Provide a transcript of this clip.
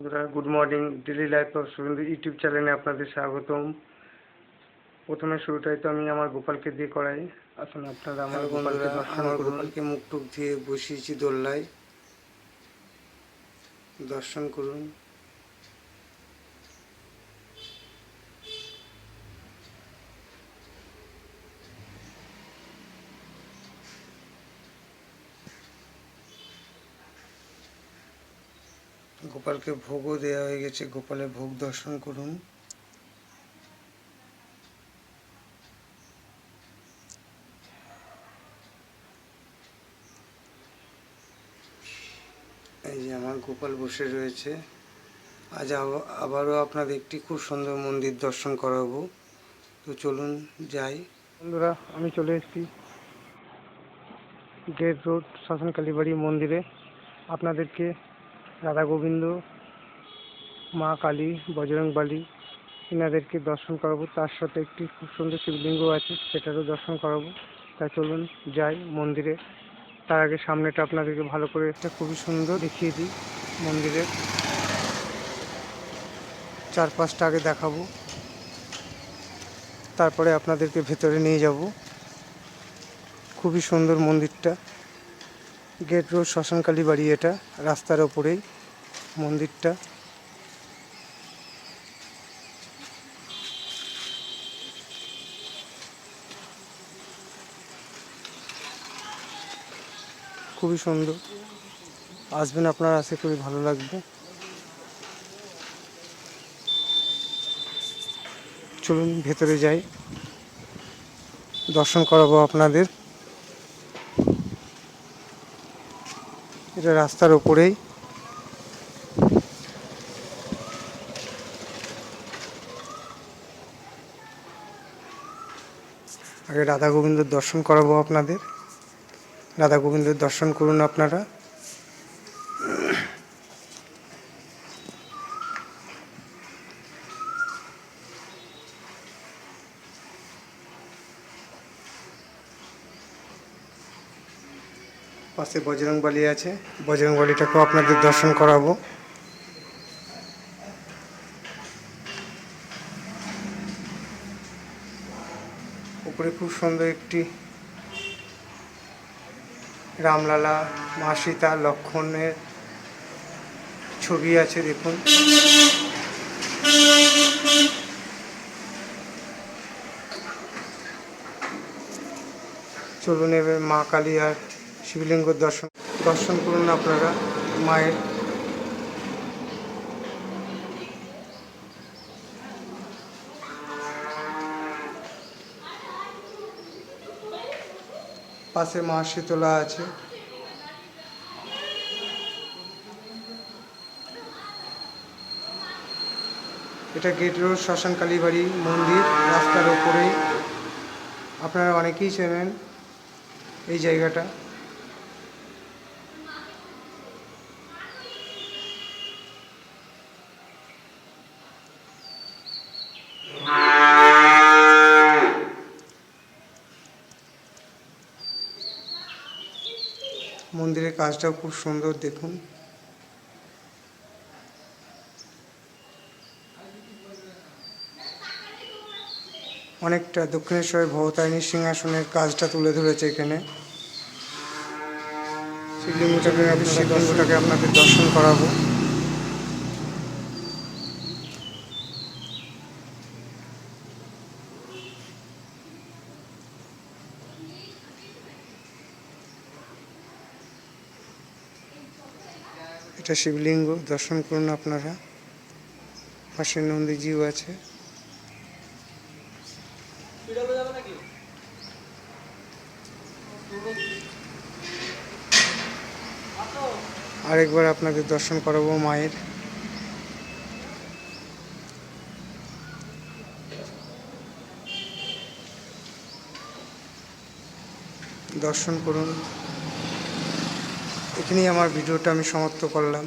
বন্ধুরা good morning daily life of Subindu YouTube চ্যানেলে আপনাদের স্বাগতম। প্রথমে শুরুটাই তো আমি আমার গোপালকে দিয়ে করাই। আসুন আপনারা আমার হ্যালো গোপালকে দর্শন গোপালকে মুখ টুক দিয়ে বসিয়েছি দোল্লায় দর্শন করুন। গোপালকে ভোগও দেওয়া হয়ে গেছে। গোপালের ভোগ দর্শন করুন। এই যে আমার গোপাল বসে রয়েছে। আজ আব- আবারও আপনাদের একটি খুব সুন্দর মন্দির দর্শন করাবো। তো চলুন যাই। বন্ধুরা, আমি চলে এসেছি গেট রোড শ্মশান কালীবাড়ি মন্দিরে। আপনাদেরকে রাধা গোবিন্দ মা কালী, বজরং বালি, এনাদেরকে দর্শন করাবো। তার সাথে একটি খুব সুন্দর শিবলিঙ্গ আছে, সেটারও দর্শন করাবো। তাই চলুন যাই মন্দিরে। তার আগে সামনেটা আপনাদেরকে ভালো করে একটা খুবই সুন্দর দেখিয়ে দিই মন্দিরের। চারপাশটা আগে দেখাবো। তারপরে আপনাদেরকে ভেতরে নিয়ে যাব। খুবই সুন্দর মন্দিরটা। গেট রোড, শ্মশানকালী বাড়ি এটা, রাস্তার ওপরেই, মন্দিরটা। খুবই সুন্দর। আসবেন আপনার, আশা খুবই ভালো লাগবে। চলুন, ভেতরে যাই। দর্শন করাবো আপনাদের। এটা রাস্তার ওপরেই আগে রাধা গোবিন্দর দর্শন করাবো আপনাদের। রাধা গোবিন্দর দর্শন করুন আপনারা। পাশে বজরংবলী আছে। বজরংবলীটাকেও আপনাদের দর্শন করাবো। উপরে খুব সুন্দর একটি রামলালা, মা সীতা, লক্ষণের ছবি আছে, দেখুন। চলুন এবার মা কালী আর শিবলিঙ্গ দর্শন দর্শন করুন আপনারা, মায়ের। পাশে মা শীতলা আছে। এটা গেট রোড, শ্মশান কালীবাড়ি মন্দির, রাস্তার ওপরেই। আপনারা অনেকেই চেনেন এই জায়গাটা। মন্দিরের কাজটাও খুব সুন্দর, দেখুন। অনেকটা দক্ষিণেশ্বরের ভবতারিণী সিংহাসনের কাজটা তুলে ধরেছে এখানে। শিবলিঙ্গটাকে শিবলিঙ্গটাকে আপনাদের দর্শন করাবো। এটা শিবলিঙ্গ দর্শন করুন আপনারা। পাশে নন্দীজিও আছে। আরেকবার আপনাদের দর্শন করাবো মায়ের। দর্শন করুন। এখানেই আমার ভিডিওটা আমি সমাপ্ত করলাম।